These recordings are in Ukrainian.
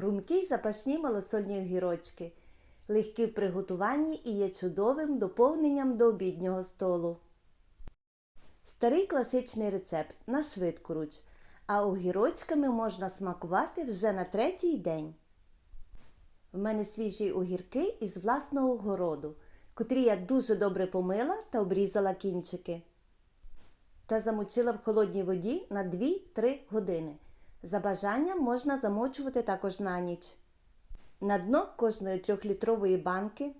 Хрумкі й запашні малосольні огірочки, легкі в приготуванні і є чудовим доповненням до обіднього столу. Старий класичний рецепт на швидкоруч, а огірочками можна смакувати вже на третій день. В мене свіжі огірки із власного городу, котрі я дуже добре помила та обрізала кінчики. Та замочила в холодній воді на 2-3 години. За бажанням можна замочувати також на ніч. На дно кожної трьохлітрової банки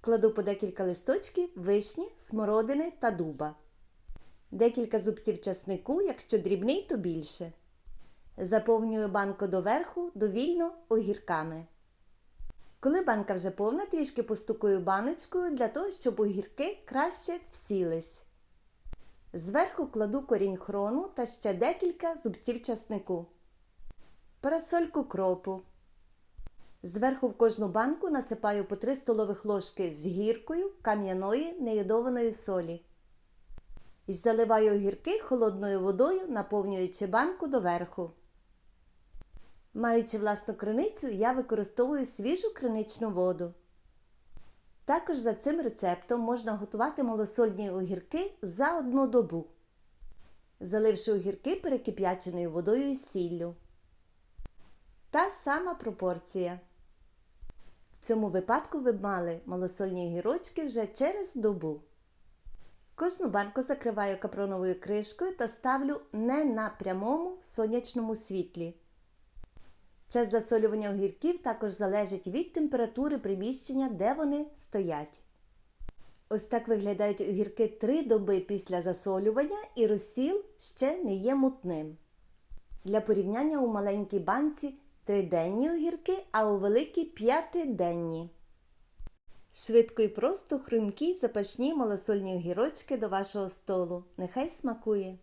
кладу по декілька листочків вишні, смородини та дуба. Декілька зубців часнику, якщо дрібний, то більше. Заповнюю банку доверху довільно огірками. Коли банка вже повна, трішки постукую баночкою для того, щоб огірки краще всілись. Зверху кладу корінь хрону та ще декілька зубців часнику. Парасольку кропу. Зверху в кожну банку насипаю по 3 столових ложки з гіркою кам'яної нейодованої солі. І заливаю огірки холодною водою, наповнюючи банку доверху. Маючи власну криницю, я використовую свіжу криничну воду. Також за цим рецептом можна готувати малосольні огірки за одну добу, заливши огірки перекип'яченою водою і сіллю. Та сама пропорція. В цьому випадку ви б мали малосольні огірочки вже через добу. Кожну банку закриваю капроновою кришкою та ставлю не на прямому сонячному світлі. Час засолювання огірків також залежить від температури приміщення, де вони стоять. Ось так виглядають огірки 3 доби після засолювання і розсіл ще не є мутним. Для порівняння у маленькій банці триденні огірки, а у великій п'ятиденні. Швидко і просто хрумкі запашні малосольні огірочки до вашого столу. Нехай смакує!